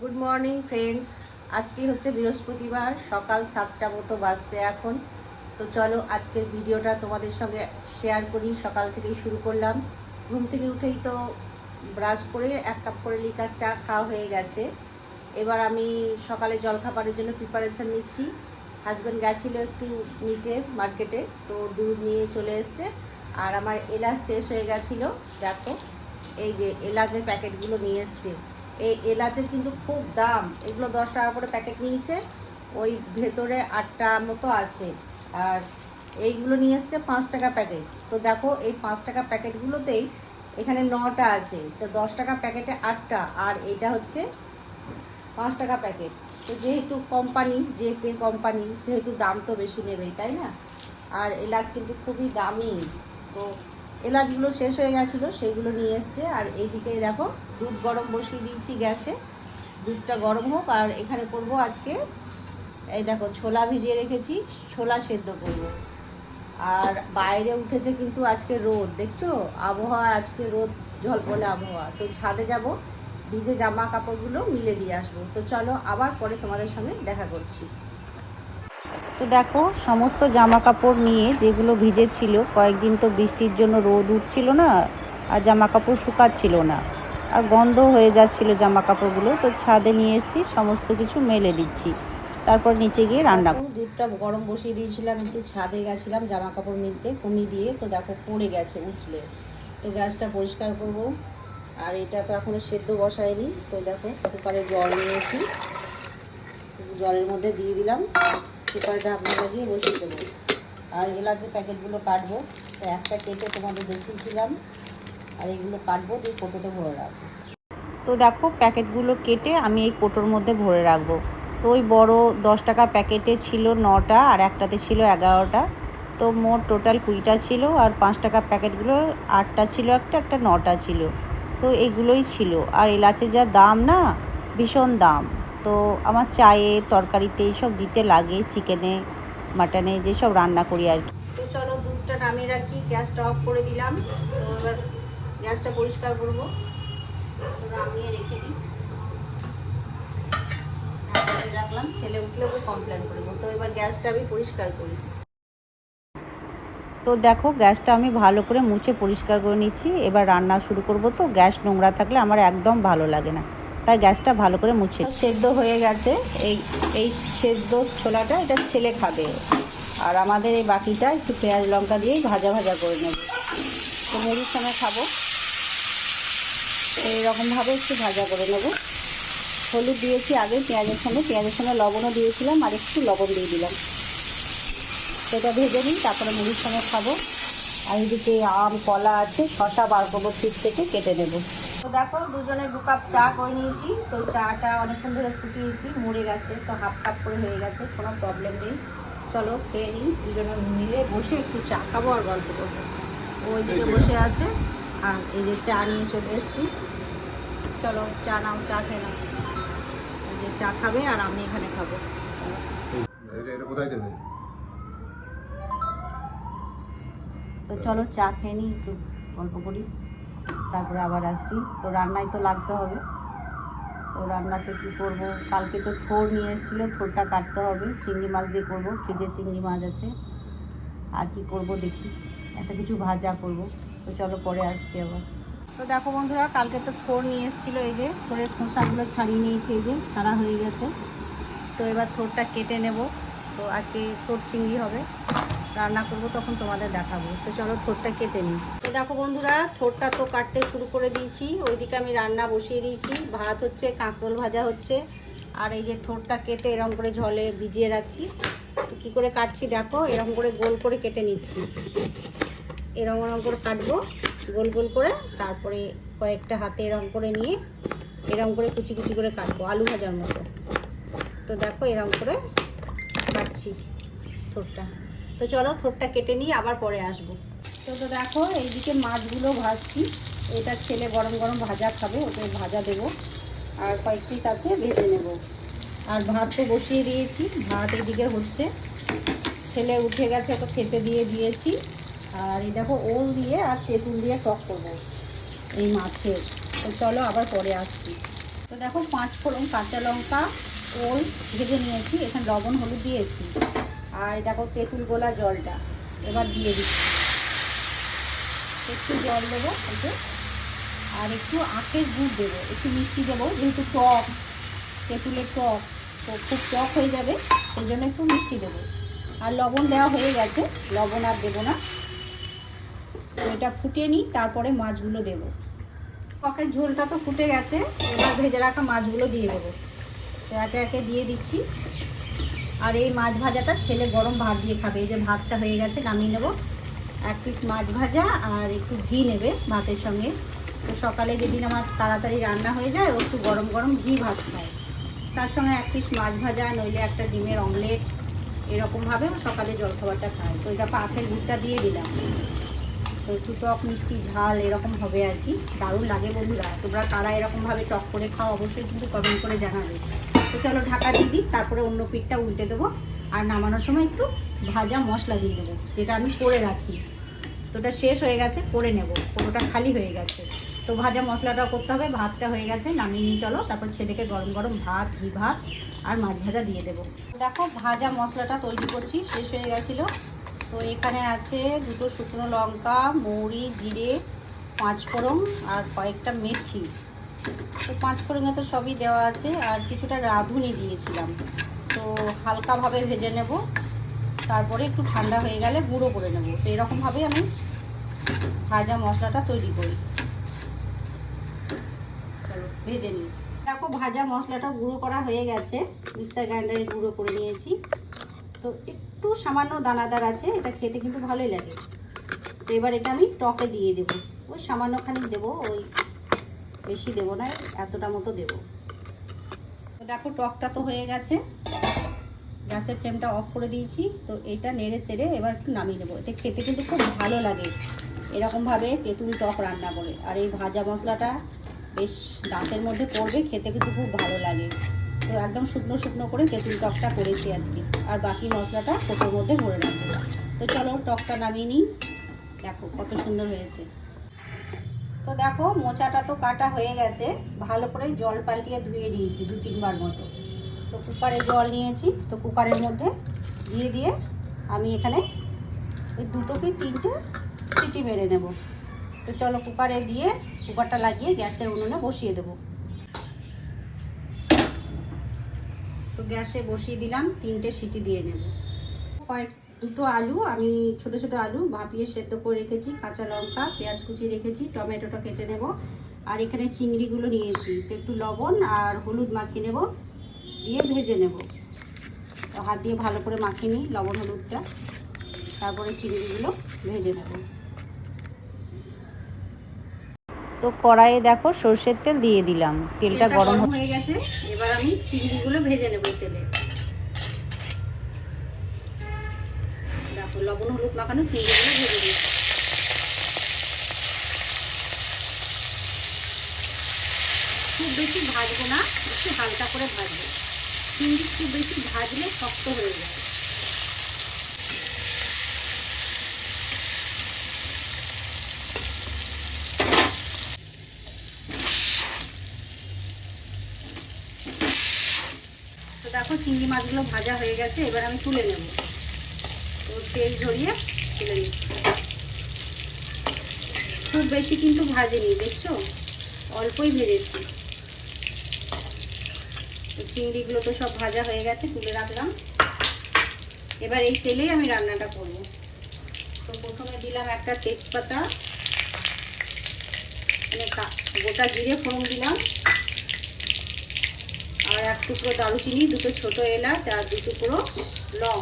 Good morning friends আজকে হচ্ছে বৃহস্পতিবার, সকাল সাতটা মতো বাজছে এখন। তো চলো আজকের ভিডিওটা তোমাদের সঙ্গে শেয়ার করি। সকাল থেকেই শুরু করলাম। ঘুম থেকে উঠেই তো ব্রাশ করে এক কাপ করে লিকার চা খাওয়া হয়ে গেছে। এবার আমি সকালে জলখাবারের জন্য প্রিপারেশন নিচ্ছি। হাজব্যান্ড গেছিল একটু নিচে মার্কেটে তো দুধ নিয়ে চলে এসছে। আর আমার এলাচ শেষ হয়ে গেছিল। দেখো, এই যে এলাচের প্যাকেটগুলো নিয়ে এসছে। এই এলাচের কিন্তু খুব দাম। এগুলো দশ টাকা করে প্যাকেট নিয়েছে। ওই ভেতরে আটটা মতো আছে। আর এইগুলো নিয়ে এসছে পাঁচ টাকা প্যাকেট। তো দেখো, এই পাঁচ টাকা প্যাকেটগুলোতেই এখানে নটা আছে। তো দশ টাকা প্যাকেটে আটটা। আর এটা হচ্ছে পাঁচ টাকা প্যাকেট। তো যেহেতু কোম্পানি, যে কে কোম্পানি, সেহেতু দাম তো বেশি নেবেই, তাই না? আর এলাচ কিন্তু খুবই দামি। তো এলাচগুলো শেষ হয়ে গেছিল সেগুলো নিয়ে এসছে। আর এইদিকে দেখো, দুধ গরম বসিয়ে দিয়েছি গ্যাসে। দুধটা গরম হোক, আর এখানে করব আজকে, এই দেখো, ছোলা ভিজিয়ে রেখেছি, ছোলা সেদ্ধ করব। আর বাইরে উঠেছে কিন্তু আজকে রোদ, দেখছ? আবহাওয়া আজকে রোদ ঝলপলে আবহাওয়া। তো ছাদে যাব, ভিজে জামা কাপড়গুলো মিলে দিয়ে আসব। তো চলো আবার পরে তোমাদের সঙ্গে দেখা করছি। তো দেখো, সমস্ত জামা কাপড় নিয়ে যেগুলো ভিজে ছিল কয়েকদিন তো বৃষ্টির জন্য রোদ উঠছিল না, আর জামা কাপড় শুকাচ্ছিল না। আর গন্ধ হয়ে যাচ্ছিল জামা কাপড়গুলো তো ছাদে নিয়ে এসেছি, সমস্ত কিছু মেলে দিচ্ছি। তারপর নিচে গিয়ে রান্না দুধটা গরম বসিয়ে দিয়েছিলাম, একটু ছাদে গেছিলাম জামা কাপড় মিলতে কমি দিয়ে, তো দেখো পড়ে গেছে উঠলে। তো গ্যাসটা পরিষ্কার করব। আর এটা তো এখনও সেদ্ধ বসায়নি, তো দেখো কুকারে জল নিয়েছি। জলের মধ্যে দিয়ে দিলাম। কুকার ঢাকনা লাগিয়ে বসিয়ে দেবো। আর এলাচের প্যাকেটগুলো কাটবো। তো একটা কেটে তোমাদের দেখিয়েছিলাম। আর এগুলো কাটবো, দিয়ে কোটোতে ভরে রাখব। তো দেখো, প্যাকেটগুলো কেটে আমি এই কোটোর মধ্যে ভরে রাখব। তো ওই বড় দশ টাকা প্যাকেটে ছিল নটা, আর একটাতে ছিল এগারোটা। তো মোট টোটাল কুড়িটা ছিল, আর পাঁচ টাকা প্যাকেটগুলো, আটটা ছিল একটা একটা নটা ছিল। তো এগুলোই ছিল। আর এলাচের যা দাম না, ভীষণ দাম। তো আমার চায়ে তরকারিতে এইসব দিতে লাগে চিকেনে মাটনে যেসব রান্না করি আর কি। তো চলো দুধটা নামিয়ে রাখি গ্যাসটা অফ করে দিলাম। তো এবার গ্যাসটা পরিষ্কার করব। নামিয়ে রেখে দিই। রাখলাম ছেলে উঠলে ওকে কমপ্লেন করব। তো এবার গ্যাসটা আমি পরিষ্কার করি। তো দেখো গ্যাসটা আমি ভালো করে মুছে পরিষ্কার করে নিচ্ছি। এবার রান্না শুরু করব তো গ্যাস নোংরা থাকলে আমার একদম ভালো লাগে না। তাই গ্যাসটা ভালো করে মুছে সেদ্ধ হয়ে গেছে। এই এই সেদ্ধ ছোলাটা এটা ছেলে খাবে। আর আমাদের এই বাকিটা একটু পেঁয়াজ লঙ্কা দিয়েই ভাজা ভাজা করে নেব। তো মুড়ির সঙ্গে খাব। এইরকমভাবে একটু ভাজা করে নেব। হলুদ দিয়েছি আগে পেঁয়াজের সঙ্গে। পেঁয়াজের সঙ্গে লবণও দিয়েছিলাম আর একটু লবণ দিয়ে দিলাম। সেটা ভেজে নিই, তারপরে মুড়ির সঙ্গে খাব। আর এদিকে আম, কলা আছে শশা বার থেকে, কেটে নেব। তো দেখো দুজনে দু কাপ চা করে নিয়েছি। তো চাটা অনেকক্ষণ ধরে ফুটিয়েছি মরে গেছে তো হাফ কাপ করে হয়ে গেছে কোনো প্রবলেম নেই। চলো খেয়ে নিই দুজনে মিলে বসে একটু চা খাব আর গল্প করব। ওইদিকে বসে আছে আর এই যে চা নিয়ে চলে এসেছি। চলো চা নাও চা খেয়ে নাও। এই যে চা খাবে আর আমি এখানে খাব। তো চলো চা খেয়ে নিই একটু গল্প করি। তারপরে আবার আসছি। তো রান্নায় তো লাগতে হবে। তো রান্নাতে কি করব? কালকে তো থোর নিয়ে এসেছিল, থোরটা কাটতে হবে। চিংড়ি মাছ দিয়ে করব, ফ্রিজে চিংড়ি মাছ আছে। আর কি করব দেখি। একটা কিছু ভাজা করব। তো চলো পরে আসছি আবার। তো দেখো বন্ধুরা, কালকে তো থোর নিয়ে এসেছিল এই যে, থোরের খোসাগুলো ছাড়িয়ে নিয়েছে এই যে, ছাড়া হয়ে গেছে। তো এবার থোরটা কেটে নেব। তো আজকে থোর চিংড়ি হবে। রান্না করব, তখন তোমাদের দেখাবো। তো চলো থোরটা কেটে নিই। তো দেখো বন্ধুরা, থোরটা তো কাটতে শুরু করে দিয়েছি। ওইদিকে আমি রান্না বসিয়ে দিয়েছি। ভাত হচ্ছে, কাঁকরোল ভাজা হচ্ছে। আর এই যে থোরটা কেটে এরকম করে জলে ভিজিয়ে রাখছি। কী করে কাটছি দেখো এরকম করে গোল করে কেটে নিচ্ছি। এরকম এরকম করে কাটবো, গোল গোল করে। তারপরে কয়েকটা হাতে এরকম করে নিয়ে এরকম করে কুচি কুচি করে কাটবো, আলু ভাজার মতো। তো দেখো এরকম করে কাটছি থোরটা। তো চলো থোরটা কেটে নিয়ে আবার পরে আসব। তো তো দেখো, এইদিকে মাছগুলো ভাজছি। এটা ছেলে গরম গরম ভাজা খাবে, ওকে ভাজা দেবো। আর কয়েক পিস আছে, ভেজে নেব। আর ভাত তো বসিয়ে দিয়েছি, ভাত এইদিকে হচ্ছে। ছেলে উঠে গেছে তো খেতে দিয়ে দিয়েছি। আর এই দেখো, ওল দিয়ে আর তেঁতুল দিয়ে টক করব এই মাছের। তো চলো আবার পরে আসছি। তো দেখো পাঁচ ফোড়ন কাঁচা লঙ্কা, ওল ভেজে নিয়েছি, এখানে লবণ হলুদ দিয়েছি। আর দেখো তেঁতুল গোলা জলটা, এবার দিয়ে দিচ্ছি। একটু জল দেবো একটু আর একটু আখের গুড় দেবো, একটু মিষ্টি দেবো, যেহেতু টক, তেঁতুলের টক, তো খুব টক হয়ে যাবে, সেই জন্য একটু মিষ্টি দেবো। আর লবণ দেওয়া হয়ে গেছে, লবণ আর দেবো না। এটা ফুটিয়ে নিই, তারপরে মাছগুলো দেবো। টকের ঝোলটা তো ফুটে গেছে, এবার ভেজে রাখা মাছগুলো দিয়ে দেবো। একে একে দিয়ে দিচ্ছি। আর এই মাছ ভাজাটা ছেলে গরম ভাত দিয়ে খাবে। এই যে ভাতটা হয়ে গেছে, নামিয়ে নেব। এক পিস মাছ ভাজা আর একটু ঘি নেবে ভাতের সঙ্গে। তো সকালে যেদিন আমার তাড়াতাড়ি রান্না হয়ে যায়, ও একটু গরম গরম ঘি ভাত খায়। তার সঙ্গে এক পিস মাছ ভাজা, নইলে একটা ডিমের অমলেট এরকমভাবে ও সকালে জলখাবারটা খায়। তো এটা আখের গুড়টা দিয়ে দিলাম। তো একটু টক, মিষ্টি, ঝাল এরকম হবে আর কি। দারুণ লাগে বন্ধুরা। তোমরা কারা এরকমভাবে টক করে খাও, অবশ্যই কিন্তু কমেন্ট করে জানাবে। তো চলো ঢাকা দিয়ে দিই, তারপরে অন্য পিঠটা উল্টে দেবো। আর নামানোর সময় একটু ভাজা মশলা দিয়ে দেবো, যেটা আমি করে রাখি। তো ওটা শেষ হয়ে গেছে, করে নেব। কোনোটা খালি হয়ে গেছে। তো ভাজা মশলাটাও করতে হবে, ভাতটা হয়ে গেছে, নামিয়ে নিয়ে চলো। তারপর ছেলেকে গরম গরম ভাত, ঘি ভাত আর মাছ ভাজা দিয়ে দেবো। দেখো, ভাজা মশলাটা তৈরি করছি, শেষ হয়ে গেছিল। তো এখানে আছে দুটো শুকনো লঙ্কা, মৌরি, জিরে পাঁচ ফোড়ন আর কয়েকটা মেথি। তো পাঁচ ফোড়নে তো সবই দেওয়া আছে, আর কিছুটা রাঁধুনি দিয়েছিলাম। তো হালকাভাবে ভেজে নেব, তারপরে একটু ঠান্ডা হয়ে গেলে গুঁড়ো করে নেব। তো এরকমভাবেই আমি ভাজা মশলাটা তৈরি করি। ভেজে নিই। দেখো, ভাজা মশলাটা গুঁড়ো করা হয়ে গেছে। মিক্সার গ্রাইন্ডারে গুঁড়ো করে নিয়েছি। তো একটু সামান্য দানাদার আছে, এটা খেতে কিন্তু ভালোই লাগে। তো এবার এটা আমি টকে দিয়ে দেবো। ওই সামান্য খানিক দেবো, ওই বেশি দেবো না, এতটা মতো দেবো। দেখো, টকটা তো হয়ে গেছে। গ্যাসের ফ্লেমটা অফ করে দিয়েছি। তো এটা নেড়ে চেড়ে এবার একটু নামিয়ে নেব। এটা খেতে কিন্তু খুব ভালো লাগে। এরকমভাবে তেঁতুল টক রান্না করে। আর এই ভাজা মশলাটা বেশ দাঁতের মধ্যে পড়বে, খেতে কিন্তু খুব ভালো লাগে। তো একদম শুকনো শুকনো করে তেঁতুল টকটা করেছি আজকে। আর বাকি মশলাটা কোটোর মধ্যে ভরে রাখব। তো চলো, টকটা নামিয়ে নিই। দেখো, কত সুন্দর হয়েছে। তো দেখো, মোচাটা তো কাটা হয়ে গেছে। ভালো করে জল পাল্টিয়ে ধুয়ে দিয়েছি দু তিনবার মতো। তো কুকারে জল নিয়েছি। তো কুকারের মধ্যে দিয়ে দিয়ে আমি এখানে এই দুটো কি তিনটে সিটি মেরে নেব। তো চলো কুকারে দিয়ে কুকারটা লাগিয়ে গ্যাসের উনুনে বসিয়ে দেবো। তো গ্যাসে বসিয়ে দিলাম, তিনটে সিটি দিয়ে নেব। কয়েক দুটো আলু আমি ছোট ছোট আলু ভাপিয়ে সেদ্ধ করে রেখেছি কাঁচা লঙ্কা পেঁয়াজ কুচি রেখেছি টমেটোটা কেটে নেব। আর এখানে চিংড়িগুলো নিয়েছি তো একটু লবণ আর হলুদ মাখিয়ে নেব দিয়ে ভেজে নেব। তো হাত দিয়ে ভালো করে মাখিয়ে নিই লবণ হলুদটা তারপরে চিংড়িগুলো ভেজে নেব। তো কড়াইয়ে দেখো সর্ষের তেল দিয়ে দিলাম তেলটা গরম হয়ে গেছে। এবার আমি চিংড়িগুলো ভেজে নেব তেলে। লবণ, হলুদ মাখানো চিংড়িগুলো ভেজে দিই খুব বেশি ভাজবো না, একটু হালকা করে ভাজবো। চিংড়ি খুব বেশি ভাজলে শক্ত হয়ে যায়। দেখো, চিংড়ি মাছগুলো ভাজা হয়ে গেছে, এবার আমি তুলে নেব। তেল ঝরিয়ে তুলে নিচ্ছি। খুব বেশি কিন্তু ভাজেনি, দেখছ? অল্পই ভেজেছি। চিংড়িগুলো তো সব ভাজা হয়ে গেছে, তুলে রাখলাম। এবার এই তেলেই আমি রান্নাটা করব। তো প্রথমে দিলাম একটা তেজপাতা। মানে গোটা জিরে ফোড়ন দিলাম। আর এক টুকরো দারুচিনি, দুটো ছোট এলাচ, আর দু টুকরো লং।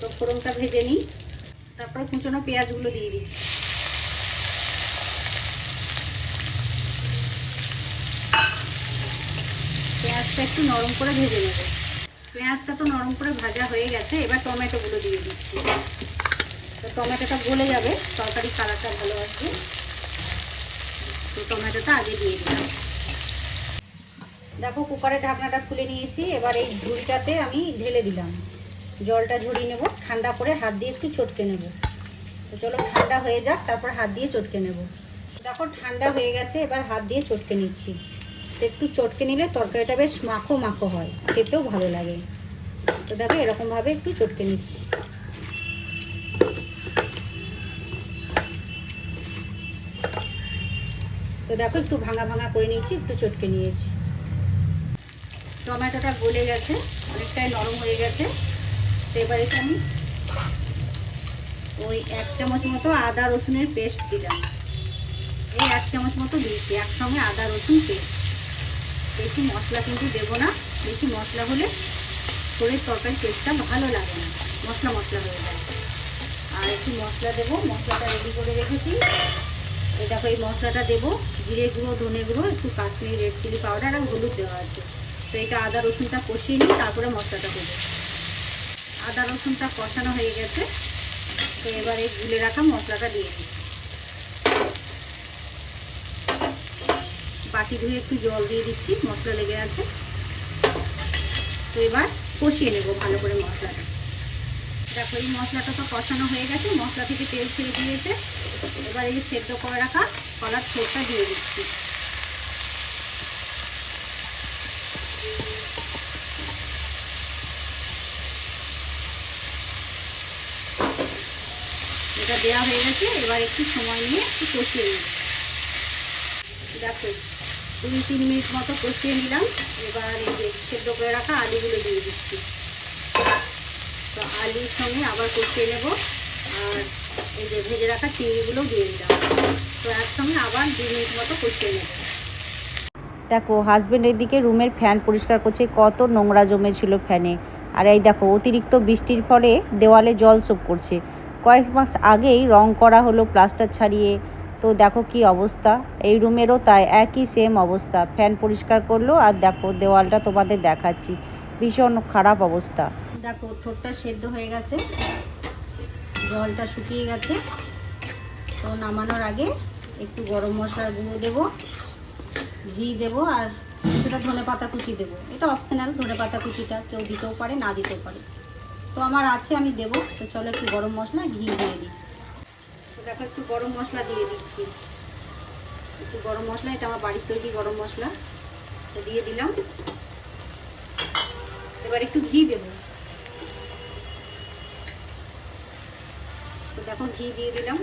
তো ফোড়নটা ভেজে নিই। তারপর কুচনো পেঁয়াজগুলো দিয়ে দিচ্ছি পেঁয়াজটা একটু নরম করে ভেজে নেব। পেঁয়াজটা তো নরম করে ভাজা হয়ে গেছে, এবার টমেটোগুলো দিয়ে দিচ্ছি। তো টমেটোটা গলে যাবে তরকারি কালারটা ভালো আসবে। তো টমেটোটা আগে দিয়ে দিলাম। দেখো, কুকারের ঢাকনাটা খুলে নিয়েছি, এবার এই ঝুড়িটাতে আমি ঢেলে দিলাম। জলটা ঝরিয়ে নেব, ঠান্ডা করে হাত দিয়ে একটু চটকে নেব। তো চলো ঠান্ডা হয়ে যাক, তারপর হাত দিয়ে চটকে নেব। দেখো ঠান্ডা হয়ে গেছে, এবার হাত দিয়ে চটকে নিচ্ছি। তো একটু চটকে নিলে তরকারিটা বেশ মাখো মাখো হয়, খেতেও ভালো লাগে। তো দেখো এরকমভাবে একটু চটকে নিচ্ছি। তো দেখো একটু ভাঙা ভাঙা করে নিয়েছি, একটু চটকে নিয়েছি। টমেটোটা গলে গেছে, অনেকটাই নরম হয়ে গেছে। তো এবার আমি ওই এক চামচ মতো আদা রসুনের পেস্ট দিলাম। এই এক চামচ মতো দিয়েছি, একসঙ্গে আদা রসুন পেস্ট। বেশি মশলা কিন্তু দেবো না, বেশি মশলা হলে শরীর তরকারি টেস্টটা ভালো লাগে না, মশলা মশলা হয়ে যায়। আর একটু মশলা দেবো, মশলাটা রেডি করে রেখেছি। দেখো, এই মশলাটা দেবো, জিরে গুঁড়ো, ধনে গুঁড়ো, একটু কাশ্মীরি রেড চিলি পাউডার আর হলুদ দেওয়া আছে। তো এটা আদা রসুনটা কষিয়ে নিই তারপরে মশলাটা দেবো। আদা রসুনটা কষানো হয়ে গেছে। তো এবার এই গুলে রাখা মশলাটা দিয়ে দিই। বাটি ধুয়ে একটু জল দিয়ে দিচ্ছি, মশলা লেগে আছে। তো এবার কষিয়ে নেব ভালো করে মশলাটা। দেখো, এই মশলাটা তো কষানো হয়ে গেছে, মশলা থেকে তেল ছেড়ে দিয়েছে। এবার এই সেদ্ধ করে রাখা কলার ছোটটা দিয়ে দিচ্ছি। এটা দেওয়া হয়ে গেছে, এবার একটু সময় নিয়ে একটু কষিয়ে নিই দেখো, দুই, তিন মিনিট মতো কষিয়ে নিলাম। এবার এই যে সেদ্ধ করে রাখা আলুগুলো দিয়ে দিচ্ছি। তো আলুর সঙ্গে আবার কষিয়ে নেব, আর এই যে ভেজে রাখা চিংড়িগুলো দিয়ে দিলাম। তো একসঙ্গে আবার দু মিনিট মতো কষিয়ে নেব। দেখো হাজব্যান্ড দিকে রুমের ফ্যান পরিষ্কার করছে, কত নোংরা জমেছিল ফ্যানে আর এই দেখো, অতিরিক্ত বৃষ্টির ফলে দেওয়ালে জল সোপ করছে। কয়েক মাস আগেই রং করা হলো প্লাস্টার ছাড়িয়ে। তো দেখো কি অবস্থা। এই রুমেরও তাই একই সেম অবস্থা। ফ্যান পরিষ্কার করল আর দেখো দেওয়ালটা তোমাদের দেখাচ্ছি। ভীষণ খারাপ অবস্থা। দেখো ঠোঁটটা সেদ্ধ হয়ে গেছে। জলটা শুকিয়ে গেছে। তো নামানোর আগে একটু গরম মশলার গুঁড়ো দেবো, ঘি দেবো আর কিছুটা ধনে পাতা কুচি দেবো। এটা অপশনাল ধনে পাতা কুচিটা। কেউ দিতেও পারে, না দিতেও পারে। তো আমার আছে, আমি দেবো। তো চলো একটু গরম মশলা, ঘি দিয়ে দিই। তো দেখো, একটু গরম মশলা দিয়ে দিচ্ছি। একটু গরম মশলা, এটা আমার বাড়ির তৈরি গরম মশলা। তো দিয়ে দিলাম। এবার একটু ঘি দেবো। তো দেখো, ঘি দিয়ে দিলাম।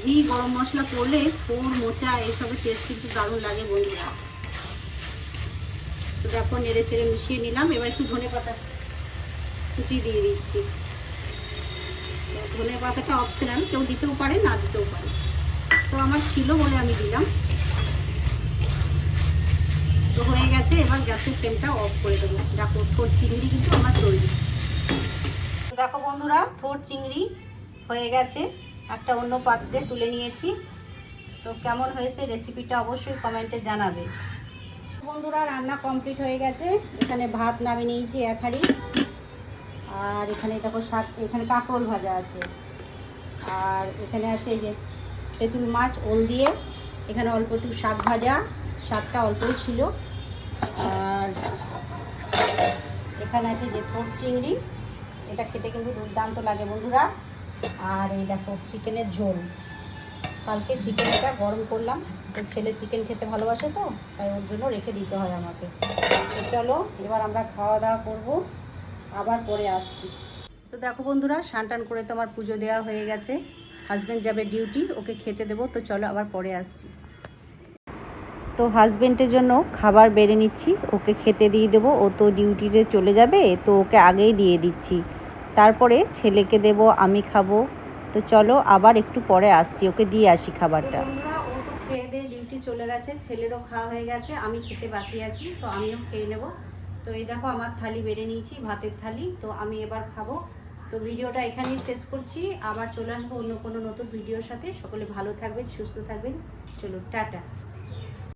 ঘি, গরম মশলা পড়লে ফোর মোচা, এসবের টেস্ট কিন্তু দারুণ লাগে বন্ধুরা। দেখো নেড়ে চেড়ে মিশিয়ে নিলাম। এবার একটু ধনে পাতা কুচি দিয়ে দিচ্ছি। তো ধনে পাতাটা অপশনাল কেউ দিতেও পারে, না দিতেও পারে। তো আমার ছিল বলে আমি দিলাম। তো হয়ে গেছে, এবার গ্যাসের ফ্লেমটা অফ করে দেবো। দেখো থোর চিংড়ি কিন্তু আমার তৈরি। দেখো বন্ধুরা থোর চিংড়ি হয়ে গেছে। একটা অন্য পাত্রে তুলে নিয়েছি। তো কেমন হয়েছে রেসিপিটা অবশ্যই কমেন্টে জানাবে। বন্ধুরা, রান্না কমপ্লিট হয়ে গেছে। এখানে ভাত নামিয়ে নিয়েছি এক হাঁড়ি আর এখানে দেখো শাক, এখানে কাঁকরোল ভাজা আছে। আর এখানে আছে যে তেঁতুল মাছ, ওল দিয়ে। এখানে অল্প একটু শাক ভাজা, শাকটা অল্পই ছিল। আর এখানে আছে যে থোর চিংড়ি, এটা খেতে কিন্তু দুর্দান্ত লাগে বন্ধুরা। আর এই দেখো চিকেনের ঝোল। কালকে চিকেনটা গরম করলাম। তো ছেলে চিকেন খেতে ভালোবাসে তো, তাই ওর জন্য রেখে দিতে হয় আমাকে। চলো, এবার আমরা খাওয়া দাওয়া করব, আবার পরে আসছি। তো দেখো বন্ধুরা, স্নান টান করে তো আমার পুজো দেওয়া হয়ে গেছে। হাজব্যান্ড যাবে ডিউটি ওকে খেতে দেবো, তো চলো আবার পরে আসছি। তো হাজব্যান্ডের জন্য খাবার বেড়ে নিচ্ছি, ওকে খেতে দিয়ে দেবো, ও তো ডিউটিতে চলে যাবে, তো ওকে আগেই দিয়ে দিচ্ছি। তারপরে ছেলেকে দেবো, আমি খাব। তো চলো আবার একটু পরে আসছি, ওকে দিয়ে আসি খাবারটা। খেয়ে দিয়ে ডিউটি চলে গেছে, ছেলেরও খাওয়া হয়ে গেছে, আমি খেতে বাকি আছি, তো আমিও খেয়ে নেব। তো এই দেখো আমার থালি বেড়ে নিয়েছি, ভাতের থালি, তো আমি এবার খাব। তো ভিডিওটা এখানেই শেষ করছি, আবার চলে আসব অন্য কোনো নতুন ভিডিওর সাথে। সকলে ভালো থাকবেন, সুস্থ থাকবেন। চলো টাটা।